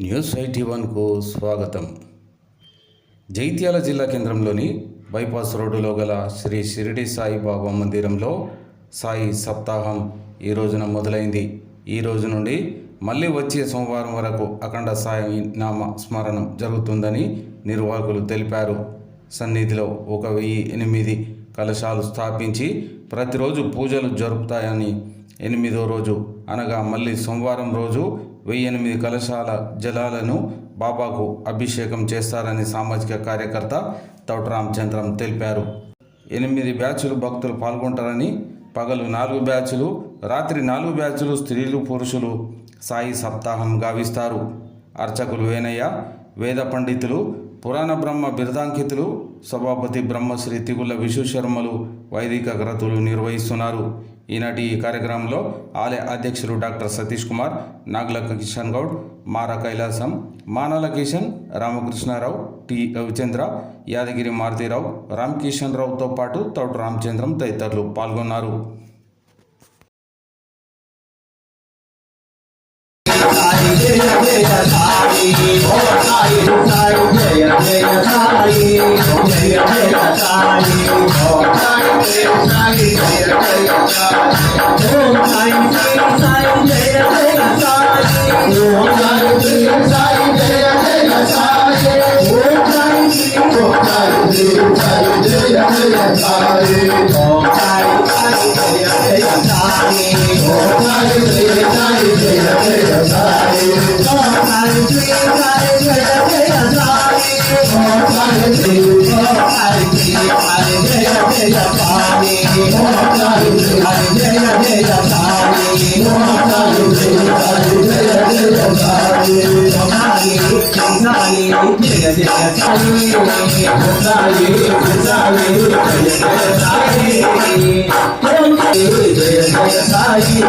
News IT వన్కు స్వాగతం. జైత్యాల జిల్లా కేంద్రంలోని బైపాస్ రోడ్డులో గల శ్రీ షిరిడి సాయిబాబా మందిరంలో సాయి సప్తాహం ఈ రోజున మొదలైంది. ఈ రోజు నుండి మళ్ళీ వచ్చే సోమవారం వరకు అఖండ సాయి నామ స్మరణం జరుగుతుందని నిర్వాహకులు తెలిపారు. సన్నిధిలో ఒక వెయ్యి ఎనిమిది కలశాలు స్థాపించి ప్రతిరోజు పూజలు జరుపుతాయని ఎనిమిదో రోజు అనగా మళ్ళీ సోమవారం రోజు వెయ్యి ఎనిమిది కలశాల జలాలను బాబాకు అభిషేకం చేస్తారని సామాజిక కార్యకర్త తౌట రామచంద్రం తెలిపారు. ఎనిమిది బ్యాచులు భక్తులు పాల్గొంటారని పగలు నాలుగు బ్యాచులు రాత్రి నాలుగు బ్యాచులు స్త్రీలు పురుషులు సాయి సప్తాహం గావిస్తారు. అర్చకులు వేనయ్య వేద పండితులు పురాణ బ్రహ్మ బిరదాంకితులు సభాపతి బ్రహ్మశ్రీ తిగుల విశ్వశర్మలు వైదిక గ్రతులు నిర్వహిస్తున్నారు. ఈనాటి ఈ కార్యక్రమంలో ఆలయ అధ్యక్షులు డాక్టర్ సతీష్ కుమార్ నాగుల కిషన్ గౌడ్ మార కైలాసం మానల కిషన్ రామకృష్ణారావు టి రవిచంద్ర యాదగిరి మారుతీరావు రామకిషన్ రావుతో పాటు తోట రామచంద్రం తదితరులు పాల్గొన్నారు. ใจของเสียใจของใจเสียใจ సాయి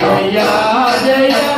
జయ జయ సాయి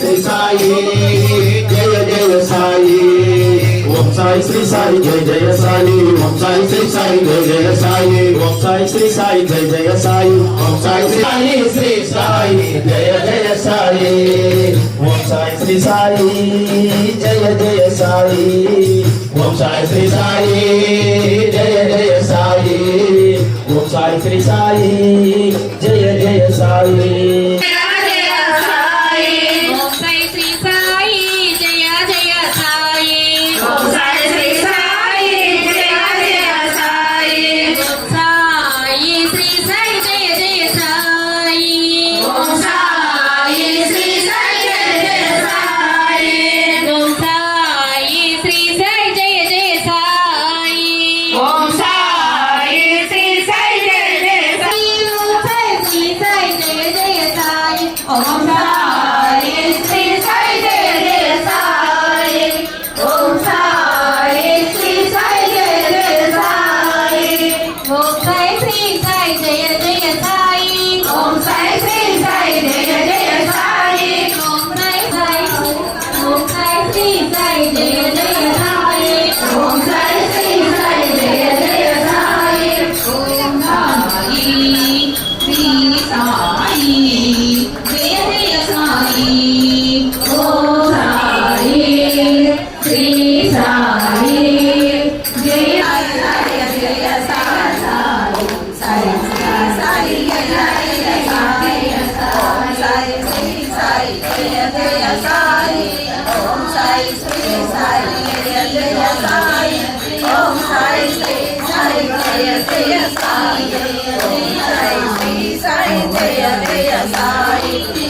శ్రీ సాయి జయ జయ సాయి. ఓం సాయి శ్రీ సాయి జయ జయ సాయి. ఓం సాయి శ్రీ సాయి జయ జయ సాయి. ఓం సాయి శ్రీ సాయి జయ జయ సాయి. ఓం సాయి సాయి శ్రీ సాయి జయ జయ సాయి. ఓం సాయి శ్రీ సాయి జయ జయ సాయి. ఓం సాయి శ్రీ సాయి జయ జయ సాయి. ఓం సాయి శ్రీ సాయి జయ జయ సాయి. సాయి జయ జయ సాయి